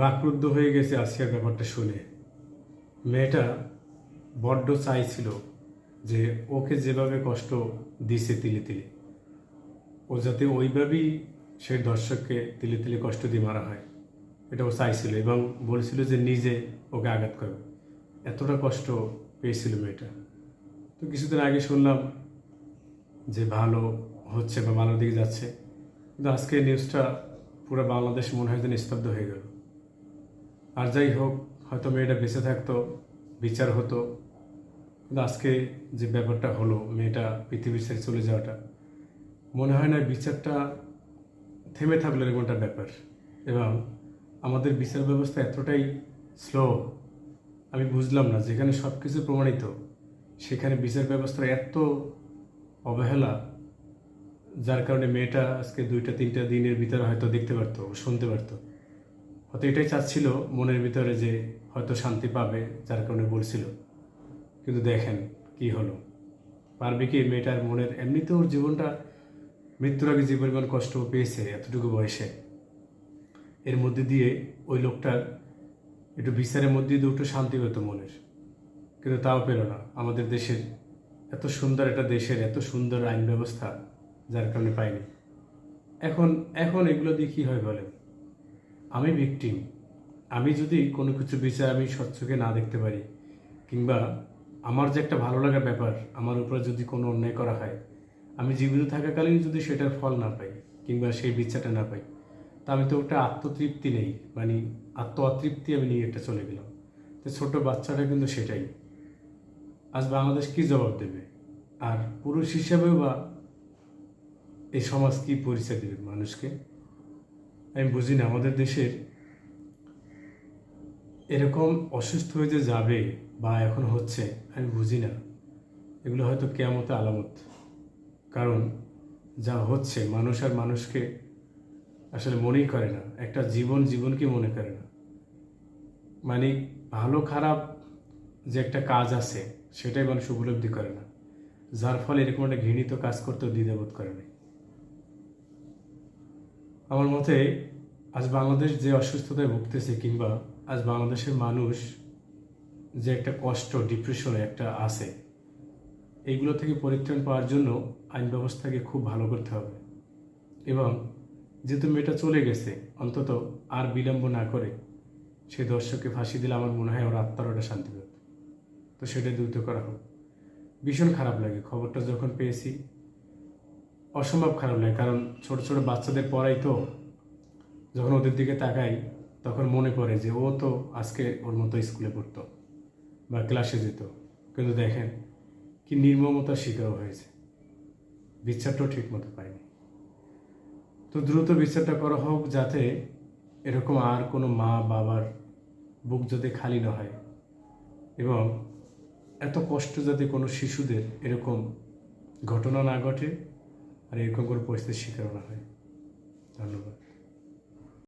বাকরুদ্ধ হয়ে গেছে আসিয়ার ব্যাপারটা শুনে। মেয়েটা বড্ড চাইছিল যে ওকে যেভাবে কষ্ট দিছে তিলে তিলে, ও যাতে ওইভাবেই সেই দর্শককে তিলে তিলে কষ্ট দিয়ে মারা হয়, এটা ও চাইছিল এবং বলেছিল যে নিজে ওকে আঘাত করবে এতটা কষ্ট পেয়েছিল মেয়েটা। তো কিছুদিন আগে শুনলাম যে ভালো হচ্ছে বা ভালো দিকে যাচ্ছে, কিন্তু আজকে নিউজটা পুরো বাংলাদেশ মনে হয় যেন স্তব্ধ হয়ে গেল। আর যাই হোক, হয়তো মেয়েটা বেঁচে থাকতো, বিচার হতো। কিন্তু আজকে যে ব্যাপারটা হলো, মেয়েটা পৃথিবীর ছেড়ে চলে যাওয়াটা, মনে হয় না বিচারটা থেমে থাকল এরকম একটা ব্যাপার। এবং আমাদের বিচার ব্যবস্থা এতটাই স্লো আমি বুঝলাম না, যেখানে সব কিছু প্রমাণিত, সেখানে বিচার ব্যবস্থার এত অবহেলা, যার কারণে মেয়েটা আজকে দুইটা, তিনটা দিনের ভিতরে হয়তো দেখতে পারতো, শুনতে পারতো। হয়তো এটাই চাচ্ছিল মনের ভিতরে যে হয়তো শান্তি পাবে, যার কারণে বলছিল। কিন্তু দেখেন কি হলো। পারবে কি মেয়েটার মনের? এমনিতে ওর জীবনটা মৃত্যুর আগে যে পরিমাণ কষ্ট পেয়েছে, এতটুকু বয়সে। এর মধ্যে দিয়ে ওই লোকটার একটু বিচারের মধ্যে দিয়ে একটু শান্তি পেত মনের। কিন্তু তাও পেল না। আমাদের দেশের এত সুন্দর একটা দেশের এত সুন্দর আইন ব্যবস্থা, যার কারণে পাইনি এখন এখন এগুলো দিয়ে কী হয় বলেন? আমি ভিকটিম আমি যদি কোনো কিছু বিচার আমি স্বচ্ছকে না দেখতে পারি, কিংবা আমার যে একটা ভালো লাগার ব্যাপার, আমার উপরে যদি কোনো অন্যায় করা হয়, আমি জীবিত থাকাকালীন যদি সেটার ফল না পাই, কিংবা সেই বিচারটা না পাই, তা আমি তো ওটা আত্মতৃপ্তি নেই মানে আত্ম অতৃপ্তি আমি নিয়ে একটা চলে গেলাম। তো ছোট বাচ্চাটা কিন্তু সেটাই। আজ বাংলাদেশ কি জবাব দেবে? আর পুরুষ হিসাবেও বা এই সমাজ কি পরিচয় দেবে মানুষকে? আমি বুঝি না, আমাদের দেশের এরকম অসুস্থ হয়ে যে যাবে বা এখন হচ্ছে, আমি বুঝি না। এগুলো হয়তো কেয়ামতে আলামত। কারণ যা হচ্ছে, মানুষ আর মানুষকে আসলে মনেই করে না। একটা জীবন জীবনকে মনে করে না। মানে ভালো খারাপ যে একটা কাজ আছে, সেটাই মানুষ উপলব্ধি করে না। যার ফলে এরকম একটা ঘৃণিত কাজ করতেও দ্বিধাবোধ করে না। আমার মতে, আজ বাংলাদেশ যে অসুস্থতায় ভুগতেছে কিংবা আজ বাংলাদেশের মানুষ যে একটা কষ্ট ডিপ্রেশনে একটা আছে এইগুলো থেকে পরিত্রাণ পাওয়ার জন্য আইন ব্যবস্থাকে খুব ভালো করতে হবে। এবং যেহেতু মেয়েটা চলে গেছে, অন্তত আর বিলম্ব না করে সেই দর্শককে ফাঁসি দিলে আমার মনে হয় ওর আত্মার ওটা শান্তি পেত তো সেটা দ্রুত করা হোক। ভীষণ খারাপ লাগে। খবরটা যখন পেয়েছি অসম্ভব খারাপ লাগে। কারণ ছোট ছোট বাচ্চাদের পড়াই তো যখন ওদের দিকে তাকাই, তখন মনে পড়ে যে ও তো আজকে ওর মতো স্কুলে পড়তো বা ক্লাসে যেত। কিন্তু দেখেন কি নির্মমতার শিকার হয়েছে। বিচারটাও ঠিক মতো পায়নি তো দ্রুত বিচারটা করা হোক যাতে এরকম আর কোনো মা বাবার বুক যাতে খালি না হয় এবং এত কষ্ট যাতে কোনো শিশুদের এরকম ঘটনা না ঘটে আর এরকম কোনো পরিস্থিতির শিকার না হয়। ধন্যবাদ।